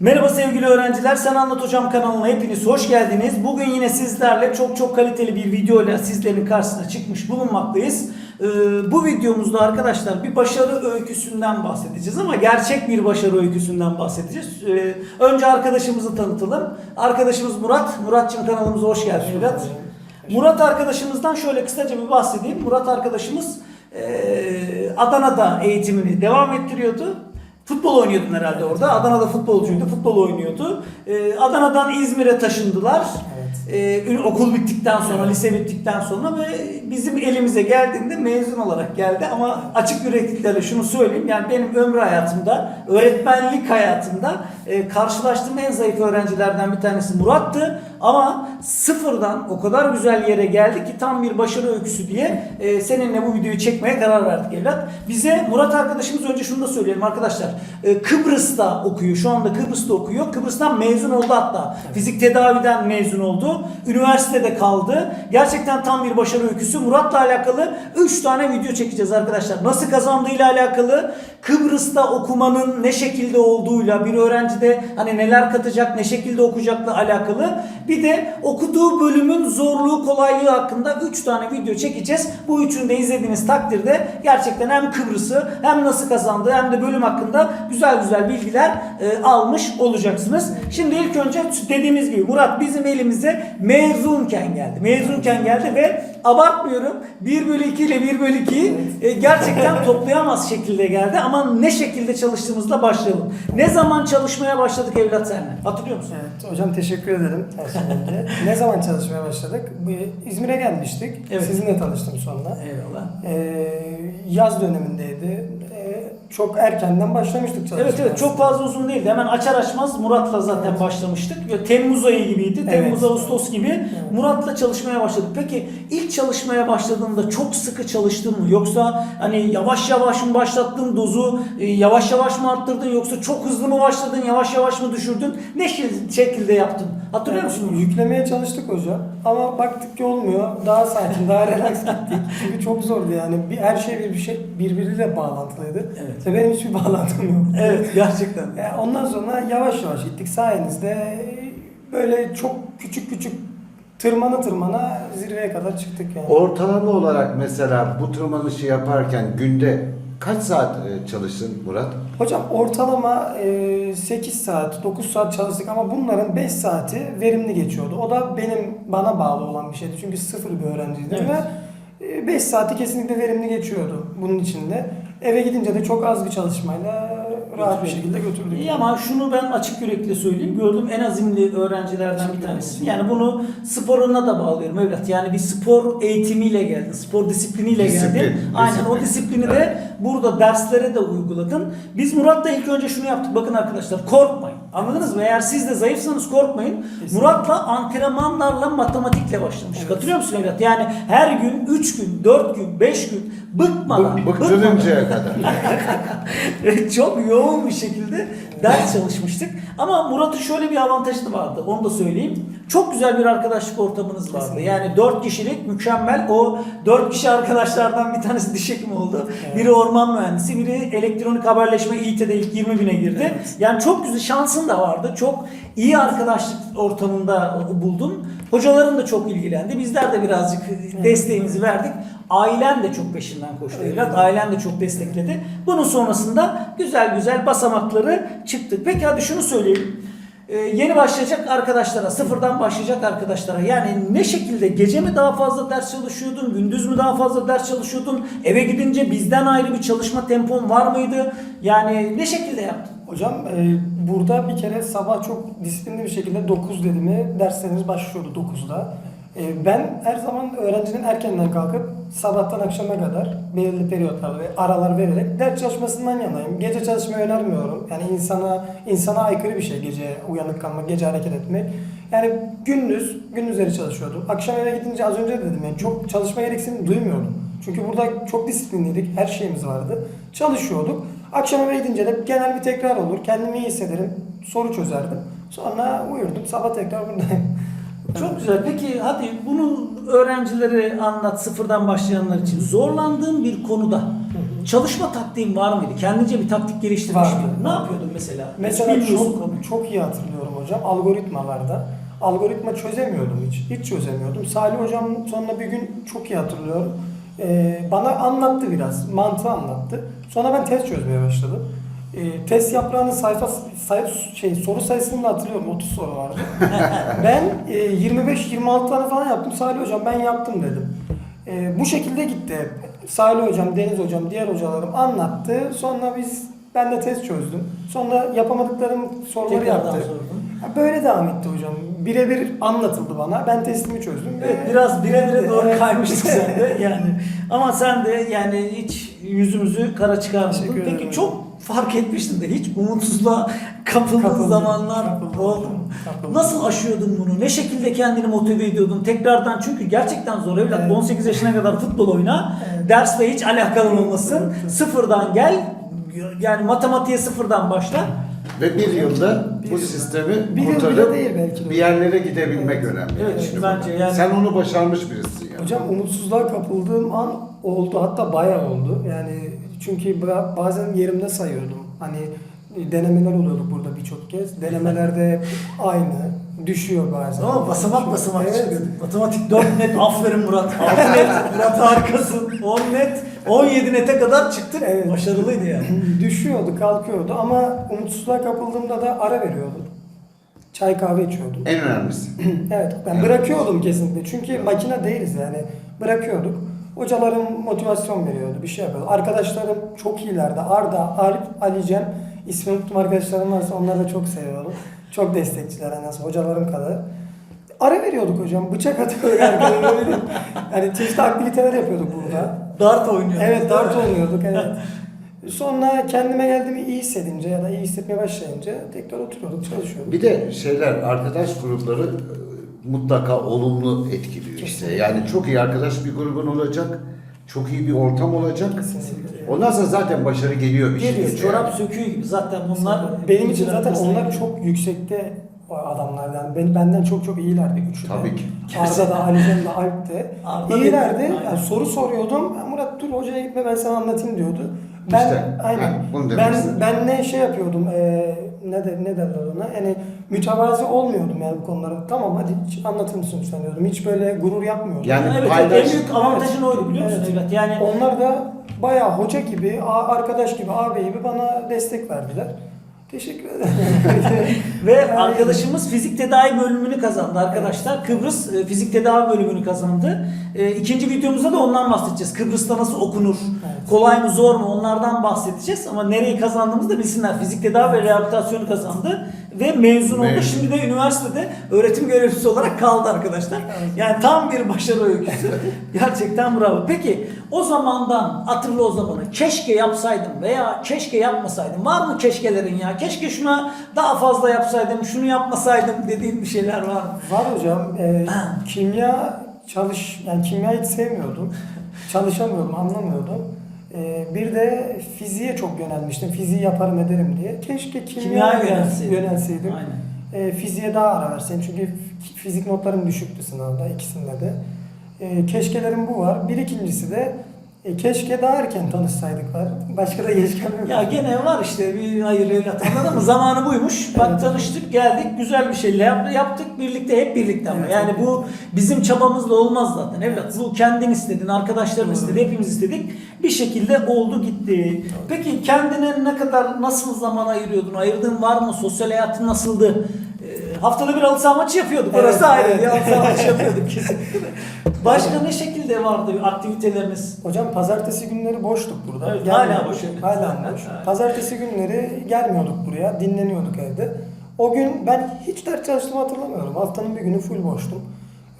Merhaba sevgili öğrenciler, Sen Anlat Hocam kanalına hepiniz hoş geldiniz. Bugün yine sizlerle çok çok kaliteli bir video ile sizlerin karşısına çıkmış bulunmaktayız. Ee, bu videomuzda arkadaşlar bir başarı öyküsünden bahsedeceğiz ama gerçek bir başarı öyküsünden bahsedeceğiz. Ee, önce arkadaşımızı tanıtalım. Arkadaşımız Murat. Muratçım kanalımıza hoş geldin evlat. Murat arkadaşımızdan şöyle kısaca bir bahsedeyim. Murat arkadaşımız eee, Adana'da eğitimini devam ettiriyordu. Futbol oynuyordun herhalde orada. Adana'da futbolcuydu. Futbol oynuyordu. Eee, Adana'dan İzmir'e taşındılar. Eee, ün- okul bittikten sonra, lise bittikten sonra ve bizim elimize geldiğinde mezun olarak geldi. Ama açık yürekliliklerle şunu söyleyeyim. Yani benim ömrü hayatımda, öğretmenlik hayatımda eee, karşılaştığım en zayıf öğrencilerden bir tanesi Murat'tı. Ama sıfırdan o kadar güzel yere geldi ki tam bir başarı öyküsü diye e, seninle bu videoyu çekmeye karar verdik evlat. Bize Murat arkadaşımız önce şunu da söyleyelim arkadaşlar. E, Kıbrıs'ta okuyor. Şu anda Kıbrıs'ta okuyor. Kıbrıs'tan mezun oldu hatta. Fizik tedaviden mezun oldu. Üniversitede kaldı. Gerçekten tam bir başarı öyküsü. Murat'la alakalı 3 tane video çekeceğiz arkadaşlar. Nasıl kazandığıyla alakalı, Kıbrıs'ta okumanın ne şekilde olduğuyla, bir öğrencide hani neler katacak, ne şekilde okuyacakla alakalı. Bir de okuduğu bölümün zorluğu, kolaylığı hakkında 3 tane video çekeceğiz. Bu üçünü de izlediğiniz takdirde gerçekten hem Kıbrıs'ı hem nasıl kazandığı hem de bölüm hakkında güzel güzel bilgiler e, almış olacaksınız. Şimdi ilk önce dediğimiz gibi Murat bizim elimize mezunken geldi. Mezunken geldi ve abartmıyorum 1 bölü 2 ile 1 bölü 2'yi e, gerçekten toplayamaz şekilde geldi ama ne şekilde çalıştığımızla başlayalım. Ne zaman çalışmaya başladık evlat senle? Hatırlıyor musun? Evet, hocam teşekkür ederim her şeyden önce. ne zaman çalışmaya başladık? Bu, İzmir'e gelmiştik. Evet. Sizinle tanıştım sonra. Eyvallah. Ee, yaz dönemindeydi. Çok erkenden başlamıştık çalışmaya. Evet evet çok fazla uzun değildi. Hemen açar açmaz Murat'la zaten başlamıştık. Ve Temmuz ayı gibiydi. Evet. Temmuz Ağustos gibi Murat'la çalışmaya başladık. Peki ilk çalışmaya başladığında çok sıkı çalıştın mı? Yoksa hani yavaş yavaş mı başlattın dozu? e, Yavaş yavaş mı arttırdın? Yoksa çok hızlı mı başladın? Yavaş yavaş mı düşürdün? Ne şe- şekilde yaptın? Hatırlıyor musun? Yüklemeye çalıştık hocam. Ama baktık ki olmuyor. Daha sakin, daha relax gittik. Çünkü çok zordu yani. Bir, her şey bir, bir şey birbiriyle bağlantılıydı. Evet. Ve benim hiçbir bağlantım yok. Evet gerçekten. Ya ondan sonra yavaş yavaş gittik sayenizde böyle çok küçük küçük tırmana tırmana zirveye kadar çıktık yani. Ortalama olarak mesela bu tırmanışı yaparken günde kaç saat e, çalıştın Murat? Hocam ortalama e, 8 saat 9 saat çalıştık ama bunların 5 saati verimli geçiyordu. O da benim bana bağlı olan bir şeydi. Çünkü sıfır bir öğrenciydim Evet. ve 5 saati kesinlikle verimli geçiyordu bunun içinde. Eve gidince de çok az bir çalışmayla rahat bir şekilde götürdük. İyi ama şunu ben açık yürekli söyleyeyim. Gördüğüm en azimli öğrencilerden bir tanesi. Yani bunu sporuna da bağlıyorum evlat. Yani bir spor eğitimiyle geldin. Spor disipliniyle Disiplin, geldin. Aynen o disiplin. disiplini de burada derslere de uyguladın. Biz Murat'la ilk önce şunu yaptık. Bakın arkadaşlar korkmayın. Anladınız mı? Eğer siz de zayıfsanız korkmayın. Kesinlikle. Murat'la antrenmanlarla matematikle başlamıştık. Evet. Hatırlıyor musun evlat? Yani her gün 3 gün, 4 gün, 5 gün bıkmadan, Bık, bıkmadan bıktırıncaya kadar. çok yoğun bir şekilde ders çalışmıştık. Ama Murat'ın şöyle bir avantajı da vardı. Onu da söyleyeyim. Çok güzel bir arkadaşlık ortamınız vardı. Kesinlikle. Yani 4 kişilik mükemmel. O 4 kişi arkadaşlardan bir tanesi diş hekimi oldu. Evet. Biri orman mühendisi, biri elektronik haberleşme İİT'de ilk 20 bine girdi. Evet. Yani çok güzel şansın da vardı. Çok iyi arkadaşlık ortamında buldun. Hocaların da çok ilgilendi. Bizler de birazcık desteğimizi verdik. Ailen de çok peşinden koştu evlat. Ailen de çok destekledi. Bunun sonrasında güzel güzel basamakları çıktı. Peki hadi şunu söyleyeyim. Ee, yeni başlayacak arkadaşlara, sıfırdan başlayacak arkadaşlara yani ne şekilde gece mi daha fazla ders çalışıyordun, gündüz mü daha fazla ders çalışıyordun, eve gidince bizden ayrı bir çalışma tempon var mıydı? Yani ne şekilde yaptın? Hocam e, burada bir kere sabah çok disiplinli bir şekilde 9 dedi mi derslerimiz başlıyordu 9'da. E, ben her zaman öğrencinin erkenden kalkıp sabahtan akşama kadar belirli periyotlar ve aralar vererek ders çalışmasından yanayım. Gece çalışmayı önermiyorum. Yani insana insana aykırı bir şey gece uyanık kalmak, gece hareket etmek. Yani gündüz, gündüzleri çalışıyordum. Akşam eve gidince az önce de dedim yani çok çalışma gereksinimi duymuyordum. Çünkü burada çok disiplinliydik, her şeyimiz vardı. Çalışıyorduk. Akşam eve gidince de genel bir tekrar olur. Kendimi iyi hissederim, soru çözerdim. Sonra uyurdum, sabah tekrar buradayım. Çok güzel. Peki hadi bunu öğrencilere anlat sıfırdan başlayanlar için. Zorlandığın bir konuda çalışma taktiğin var mıydı? Kendince bir taktik geliştirmiş Vardı. miydin? Ne yapıyordun mesela? Mesela çok, çok iyi hatırlıyorum hocam algoritmalarda. Algoritma çözemiyordum hiç. Hiç çözemiyordum. Salih hocam sonra bir gün çok iyi hatırlıyorum. Ee, bana anlattı biraz. Mantığı anlattı. Sonra ben test çözmeye başladım. Ee, test yaprağının sayfa say, şey soru sayısını da hatırlıyorum. 30 soru vardı. ben e, 25-26 tane falan yaptım. Salih hocam ben yaptım dedim. Ee, bu şekilde gitti hep. Salih hocam, Deniz hocam, diğer hocalarım anlattı. Sonra biz ben de test çözdüm. Sonra yapamadıklarım soruları Tekrardan yaptı. sordum. Ya Böyle devam etti hocam. Birebir anlatıldı bana. Ben testimi çözdüm. ve- Evet, biraz bire bire doğru Evet. kaymıştık sen de yani. Ama sen de yani hiç yüzümüzü kara çıkarmadın. Teşekkür Peki çok fark etmiştin de hiç umutsuzluğa kapıldığın Kapıldım, zamanlar kapıldım oldu mu? kapıldım. Nasıl aşıyordun bunu? Ne şekilde kendini motive ediyordun? Tekrardan çünkü gerçekten zor evlat. Evet. 18 yaşına kadar futbol oyna. Evet. Dersle hiç alakan olmasın. Evet, evet. Sıfırdan gel. Yani matematiğe sıfırdan başla. Ve bir yılda Bir bu yılda. sistemi Bir kurtarıp değil belki de. bir yerlere gidebilmek önemli. Evet, Şimdi bence burada. yani- Sen onu başarmış birisin yani. Hocam umutsuzluğa kapıldığım an oldu. Hatta bayağı oldu. Yani çünkü ba- bazen yerimde sayıyordum. Hani denemeler oluyordu burada birçok kez. Denemelerde aynı. Düşüyor bazen. Ama basamak basamak Evet. çıkıyorduk. Matematik 4 net aferin Murat. 6 net Murat harikasın. 10 net 17 nete kadar çıktık. Evet. Başarılıydı yani. Düşüyordu, kalkıyordu ama umutsuzluğa kapıldığımda da ara veriyordum. Çay kahve içiyordum. En önemlisi. evet, ben bırakıyordum kesinlikle. Çünkü makine değiliz yani. Bırakıyorduk. Hocalarım motivasyon veriyordu, bir şey yapıyordu. Arkadaşlarım çok iyilerdi. Arda, Arif, Ali Cem. İsmini unuttum arkadaşlarım varsa onları da çok seviyorum. Çok destekçiler en az hocalarım kadar. Ara veriyorduk hocam. Bıçak atıyorduk arkadan. Yani çeşitli aktiviteler yapıyorduk burada. Dart oynuyor. Evet dart oynuyorduk evet. Sonra kendime geldiğimi iyi hissedince ya da iyi hissetmeye başlayınca tekrar oturuyorduk çalışıyorduk. Bir de şeyler, arkadaş grupları mutlaka olumlu etkiliyor işte. Yani çok iyi arkadaş bir grubun olacak, çok iyi bir ortam olacak. Kesinlikle. Ondan sonra zaten başarı geliyor bir Geliyor. şekilde. Çorap yani. söküğü gibi zaten bunlar. Benim için zaten onlar çok yüksekte o adamlar yani ben, benden çok çok iyilerdi üçü de. Tabii ki. Arda da Ali Cem de Alp de. Arda iyilerdi. Yani soru soruyordum. "Ya Murat dur hocaya gitme ben sana anlatayım diyordu. Ben İşte, aynen. bunu demek ben istedim. ben ne şey yapıyordum? eee ne de ne derler ona? Yani mütevazi olmuyordum yani bu konulara. Tamam hadi hiç anlatır mısın lütfen diyordum. Hiç böyle gurur yapmıyordum. Yani evet, paylaş- en büyük avantajın oydu biliyor musun? Evet. Evet. Yani Onlar da bayağı hoca gibi, arkadaş gibi, ağabey gibi bana destek verdiler. Teşekkür ederim. Ve arkadaşımız fizik tedavi bölümünü kazandı arkadaşlar. Kıbrıs e, fizik tedavi bölümünü kazandı. E, ikinci videomuzda da ondan bahsedeceğiz. Kıbrıs'ta nasıl okunur? Evet. Kolay mı zor mu? Onlardan bahsedeceğiz. Ama nereyi kazandığımızı da bilsinler. Fizik tedavi ve rehabilitasyonu kazandı. Ve mezun oldu. Mezun. Şimdi de üniversitede öğretim görevlisi olarak kaldı arkadaşlar. Yani tam bir başarı öyküsü. Gerçekten bravo. Peki o zamandan hatırla o zamanı. Keşke yapsaydım veya keşke yapmasaydım. Var mı keşkelerin ya? Keşke şuna daha fazla yapsaydım, şunu yapmasaydım dediğin bir şeyler var mı? Var hocam. e, kimya çalış, yani kimya hiç sevmiyordum. Çalışamıyordum, anlamıyordum. E, bir de fiziğe çok yönelmiştim. Fiziği yaparım ederim diye. Keşke kimya Kimyaya yönel- yönelseydin. yönelseydim. Aynen. E, fiziğe daha ara verseydim. Çünkü fizik notlarım düşüktü sınavda ikisinde de. E, keşkelerim bu var. Bir ikincisi de e, keşke daha erken tanışsaydık var. Başka da geçkem yok. Ya gene var işte bir hayır evlat anladın ama zamanı buymuş. Bak Evet. tanıştık geldik güzel bir şeyle yap- yaptık birlikte hep birlikte ama Evet, yani hep bu bizim çabamızla olmaz zaten evlat. Bu kendin istedin, arkadaşların Doğru. istedi, hepimiz istedik. Bir şekilde oldu gitti. Peki kendine ne kadar nasıl zaman ayırıyordun? Ayırdığın var mı? Sosyal hayatın nasıldı? Ee, haftada bir halı saha maçı yapıyorduk. Evet, Orası ayrı evet. bir halı saha maçı yapıyorduk kesinlikle. Başka ne şekilde vardı aktiviteleriniz? Hocam pazartesi günleri boştuk burada. Evet, Gelmiyorduk. hala boş. Hala boş. Pazartesi günleri gelmiyorduk buraya. Dinleniyorduk evde. O gün ben hiç ders çalıştığımı hatırlamıyorum. Haftanın bir günü full boştum.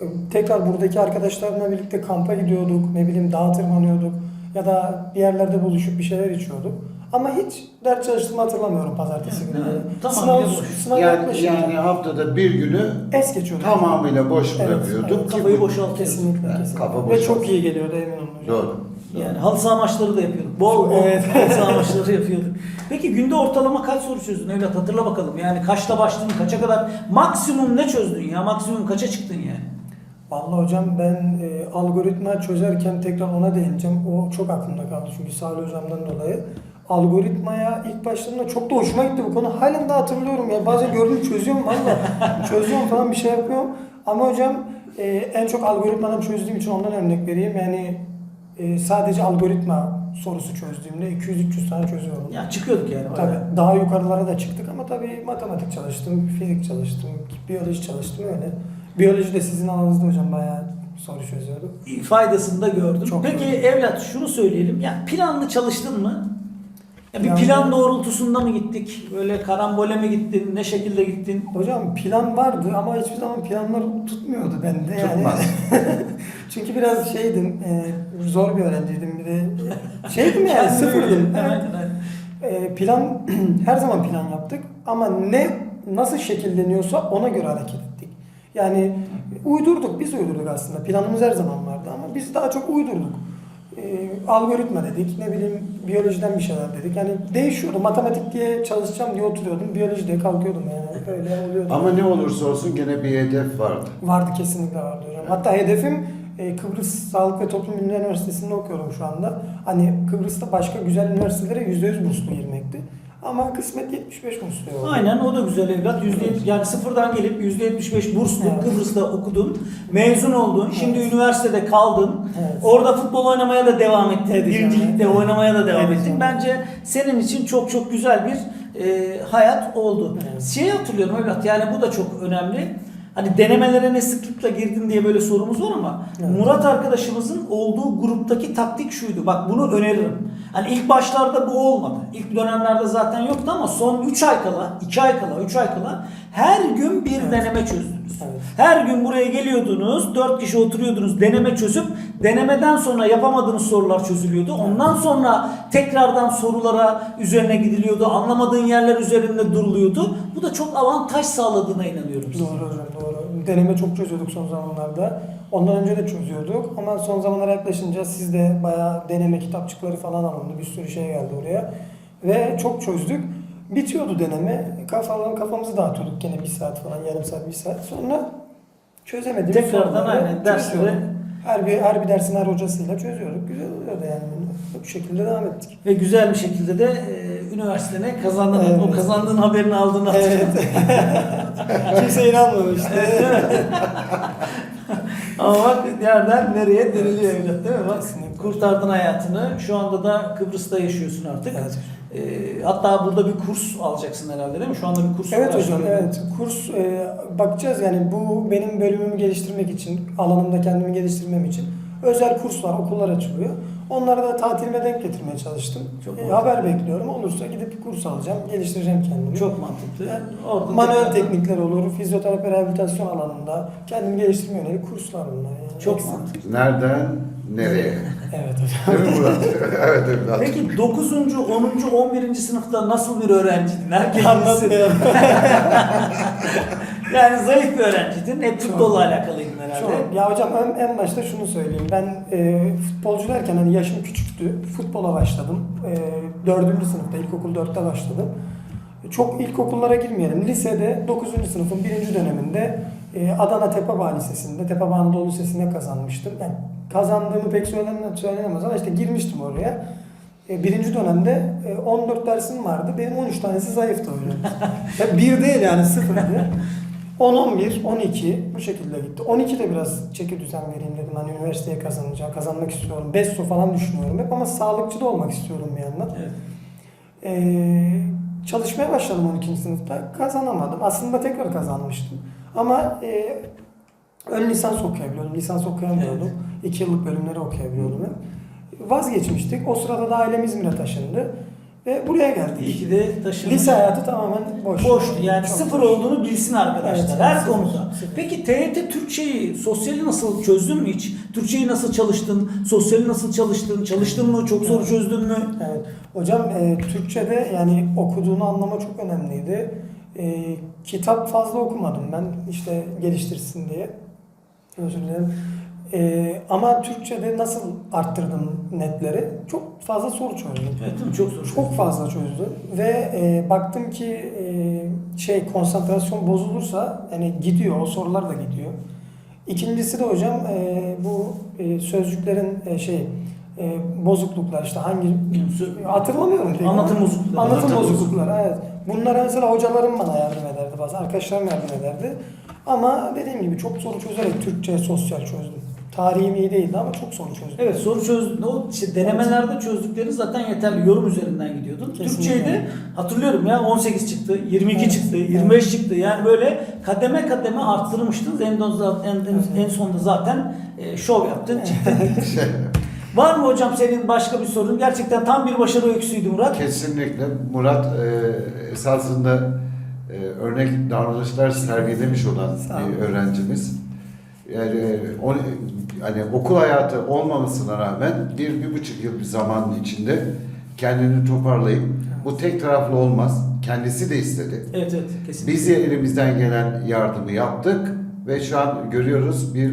Ee, Tekrar buradaki arkadaşlarımla birlikte kampa gidiyorduk. Ne bileyim dağa tırmanıyorduk. Ya da bir yerlerde buluşup bir şeyler içiyorduk. Ama hiç ders çalıştığımı hatırlamıyorum pazartesi günleri. evet. Tamam, sınav, sınav Yani, yani haftada bir günü es geçiyorduk. tamamıyla boş Evet, bırakıyorduk. evet. Kafayı boşaltıyorduk. Kesinlikle. Evet, kesinlikle. kafa Ve çok iyi geliyordu emin olun. Doğru. Yani halı saha maçları da yapıyorduk. Bol bol Evet. halı saha maçları yapıyorduk. Peki günde ortalama kaç soru çözdün evlat hatırla bakalım. Yani kaçta başladın kaça kadar maksimum ne çözdün ya maksimum kaça çıktın yani? Vallahi hocam ben e, algoritma çözerken tekrar ona değineceğim. O çok aklımda kaldı çünkü Salih hocamdan dolayı. Algoritmaya ilk başladığımda çok da hoşuma gitti bu konu. Halen de hatırlıyorum ya. Bazen gördüm çözüyorum valla. çözüyorum falan bir şey yapıyorum. Ama hocam e, en çok algoritmadan çözdüğüm için ondan örnek vereyim. Yani e, sadece algoritma sorusu çözdüğümde 200-300 tane çözüyorum. Ya çıkıyorduk yani. Tabii daha yukarılara da çıktık ama tabii matematik çalıştım, fizik çalıştım, biyoloji çalıştım öyle. Biyoloji de sizin alanınızda hocam bayağı soru çözüyorduk. faydasını da gördüm. Çok Peki gördüm. evlat şunu söyleyelim. Ya planlı çalıştın mı? Ya bir Planlı- plan doğrultusunda mı gittik? Böyle karambole mi gittin? Ne şekilde gittin? Hocam plan vardı ama hiçbir zaman planlar tutmuyordu bende yani. Tutmaz. Çünkü biraz şeydim, e, zor bir öğrenciydim bir de. Şeydim yani sıfırdım. Evet, evet. E, plan her zaman plan yaptık ama ne nasıl şekilleniyorsa ona göre hareket ettik. Yani uydurduk, biz uydurduk aslında. Planımız her zaman vardı ama biz daha çok uydurduk. E, algoritma dedik, ne bileyim biyolojiden bir şeyler dedik. Yani değişiyordu. Matematik diye çalışacağım diye oturuyordum, biyoloji diye kalkıyordum yani. Öyle oluyordu. Ama ne olursa olsun gene bir hedef vardı. Vardı kesinlikle vardı hocam. Hatta hedefim e, Kıbrıs Sağlık ve Toplum Bilimleri Üniversitesi'nde okuyorum şu anda. Hani Kıbrıs'ta başka güzel üniversitelere %100 burslu girmekti. Ama kısmet 75 burslu oldu. Aynen o da güzel evlat. Yüzde yani sıfırdan gelip yüzde 75 burslu Evet. Kıbrıs'ta okudun. Mezun oldun. Şimdi Evet. üniversitede kaldın. Evet. Orada futbol oynamaya da devam ettin. Edeceğim, Birincilikte evet. oynamaya da devam Edeceğim. ettin. Bence senin için çok çok güzel bir e, hayat oldu. Evet. Şeyi hatırlıyorum evlat yani bu da çok önemli. Hani denemelere ne sıklıkla girdin diye böyle sorumuz var ama Evet. Murat arkadaşımızın olduğu gruptaki taktik şuydu. Bak bunu öneririm. Hani ilk başlarda bu olmadı. İlk dönemlerde zaten yoktu ama son 3 ay kala, 2 ay kala, 3 ay kala her gün bir Evet. deneme çözdünüz. Evet. Her gün buraya geliyordunuz, 4 kişi oturuyordunuz, deneme çözüp denemeden sonra yapamadığınız sorular çözülüyordu. Ondan sonra tekrardan sorulara üzerine gidiliyordu. Anlamadığın yerler üzerinde duruluyordu. Bu da çok avantaj sağladığına inanıyorum. size. Doğru hocam doğru. Deneme çok çözüyorduk son zamanlarda. Ondan önce de çözüyorduk ama son zamanlara yaklaşınca sizde bayağı deneme kitapçıkları falan alındı. Bir sürü şey geldi oraya. Ve çok çözdük. Bitiyordu deneme. Kafalan, kafamızı dağıtıyorduk gene bir saat falan, yarım saat, bir saat. Sonra çözemediğimiz Tekrardan aynen dersleri-. Her bir, her bir dersin her hocasıyla çözüyorduk. Güzel oluyordu yani. Bu şekilde devam ettik. Ve güzel bir şekilde de e, üniversitene kazandın. Evet. O kazandığın haberini aldığını Evet. Kimse inanmamıştı. Ama bak nereden nereye deniliyor evlat değil mi? Bak Kesinlikle. kurtardın hayatını. Şu anda da Kıbrıs'ta yaşıyorsun artık. Evet. E, hatta burada bir kurs alacaksın herhalde değil mi? Şu anda bir kurs Evet hocam, evet. Kurs e, bakacağız yani bu benim bölümümü geliştirmek için, alanımda kendimi geliştirmem için özel kurslar, okullar açılıyor. Onlara da tatilime denk getirmeye çalıştım. Çok E, haber bekliyorum. Olursa gidip bir kurs alacağım, geliştireceğim kendimi. Çok mantıklı. Yani Orada Manuel tekrar- teknikler olur, fizyoterapi rehabilitasyon alanında kendimi geliştirmeye yönelik kurslar bunlar. Yani. Çok Ekstra. mantıklı. Nereden nereye? Evet hocam. Değil mi Murat? evet evlat. Peki 9. 10. 11. sınıfta nasıl bir öğrenciydin? Herkes Anlatmayalım. yani zayıf bir öğrenciydin. Hep futbolla alakalıydın herhalde. Çok. Ya hocam en, en başta şunu söyleyeyim. Ben e, futbolcu derken hani yaşım küçüktü. Futbola başladım. E, dördüncü sınıfta, ilkokul dörtte başladım. Çok ilkokullara girmeyelim. Lisede 9. sınıfın birinci döneminde e, Adana Tepebağ Lisesi'nde, Tepebağ Anadolu Lisesi'ne kazanmıştım. Yani kazandığımı pek söylenemez, ama işte girmiştim oraya. E, birinci dönemde e, 14 dersim vardı. Benim 13 tanesi zayıftı hocam. Ya bir değil yani sıfırdı. 10, 11, 12 bu şekilde gitti. 12'de biraz çeki düzen vereyim dedim. Hani üniversiteye kazanacağım, kazanmak istiyorum. Besto falan düşünüyorum hep ama sağlıkçı da olmak istiyorum bir yandan. Evet. Ee, çalışmaya başladım 12. sınıfta. Kazanamadım. Aslında tekrar kazanmıştım. Ama e, ön lisans okuyabiliyordum. Lisans okuyamıyordum. 2 yıllık bölümleri okuyabiliyordum hep. Vazgeçmiştik. O sırada da ailem İzmir'e taşındı. Ve buraya geldik. İyi ki de taşınmış. Lise hayatı tamamen boş. Boştu yani Çok sıfır boş. olduğunu bilsin arkadaşlar Evet, her sıfır, konuda. sıfır. Peki TYT Türkçeyi, sosyali nasıl çözdün mü hiç? Türkçeyi nasıl çalıştın? Sosyali nasıl çalıştın? Çalıştın mı? Çok soru Evet. çözdün mü? Evet. Hocam e, Türkçe'de yani okuduğunu anlama çok önemliydi. E, kitap fazla okumadım ben işte geliştirsin diye. Özür dilerim. E, ama Türkçe'de nasıl arttırdım netleri? Çok fazla soru çözdüm. Evet değil mi? Çok soru Çok fazla çözdüm ve e, baktım ki e, şey konsantrasyon bozulursa yani gidiyor o sorular da gidiyor. İkincisi de hocam e, bu e, sözcüklerin e, şey e, bozukluklar işte hangi hatırlamıyorum. pek. Anlatım bozuklukları. Anlatım Anlatım bozuklukları evet. Bunlara mesela hocalarım bana yardım ederdi bazen arkadaşlarım yardım ederdi. Ama dediğim gibi çok soru çözerek Türkçe sosyal çözdüm. Tarihim iyi değildi ama çok soru çözdüm. Evet soru çözdün. O işte denemelerde çözdükleri zaten yeterli. Yorum üzerinden gidiyordun. Kesinlikle. Türkçeyi de hatırlıyorum ya 18 çıktı, 22 Evet. çıktı, 25 çıktı. Yani böyle kademe kademe arttırmıştınız. En, en, en, en sonunda zaten e, şov yaptın. çıktın. Var mı hocam senin başka bir sorun? Gerçekten tam bir başarı öyküsüydü Murat. Kesinlikle Murat e, esasında e, örnek davranışlar sergilemiş olan bir öğrencimiz. Yani e, o, hani okul hayatı olmamasına rağmen bir, bir buçuk yıl bir zaman içinde kendini toparlayıp bu tek taraflı olmaz. Kendisi de istedi. Evet evet kesinlikle. Biz de elimizden gelen yardımı yaptık ve şu an görüyoruz bir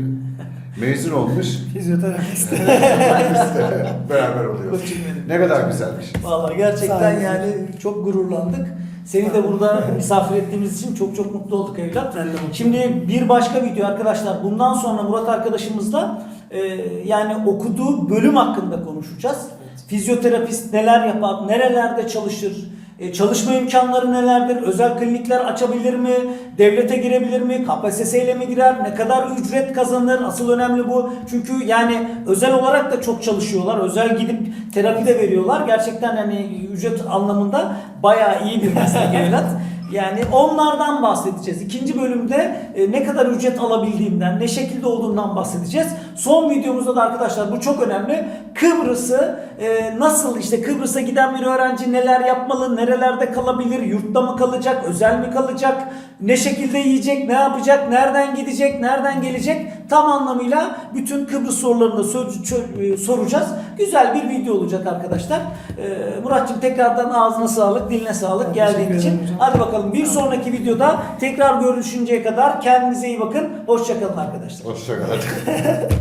mezun olmuş. Fizyoterapist. beraber oluyoruz. Ne kadar güzelmiş. Vallahi gerçekten yani çok gururlandık. Seni de burada misafir ettiğimiz için çok çok mutlu olduk evlat. Ben de mutluyum. Şimdi bir başka video arkadaşlar. Bundan sonra Murat arkadaşımızla e, yani okuduğu bölüm hakkında konuşacağız. Fizyoterapist neler yapar, nerelerde çalışır, e, çalışma imkanları nelerdir, özel klinikler açabilir mi, devlete girebilir mi, KPSS ile mi girer, ne kadar ücret kazanır, asıl önemli bu. Çünkü yani özel olarak da çok çalışıyorlar, özel gidip terapi de veriyorlar. Gerçekten hani ücret anlamında bayağı iyi bir meslek evlat. Yani onlardan bahsedeceğiz. İkinci bölümde e, ne kadar ücret alabildiğinden, ne şekilde olduğundan bahsedeceğiz. Son videomuzda da arkadaşlar bu çok önemli. Kıbrıs'ı e, nasıl işte Kıbrıs'a giden bir öğrenci neler yapmalı, nerelerde kalabilir, yurtta mı kalacak, özel mi kalacak, ne şekilde yiyecek, ne yapacak, nereden gidecek, nereden gelecek tam anlamıyla bütün Kıbrıs sorularını da sor- e, soracağız. Güzel bir video olacak arkadaşlar. E, Muratçım tekrardan ağzına sağlık, diline sağlık Ben geldiğin için. hocam. Hadi bakalım bir sonraki videoda tekrar görüşünceye kadar kendinize iyi bakın. Hoşçakalın arkadaşlar. Hoşçakalın.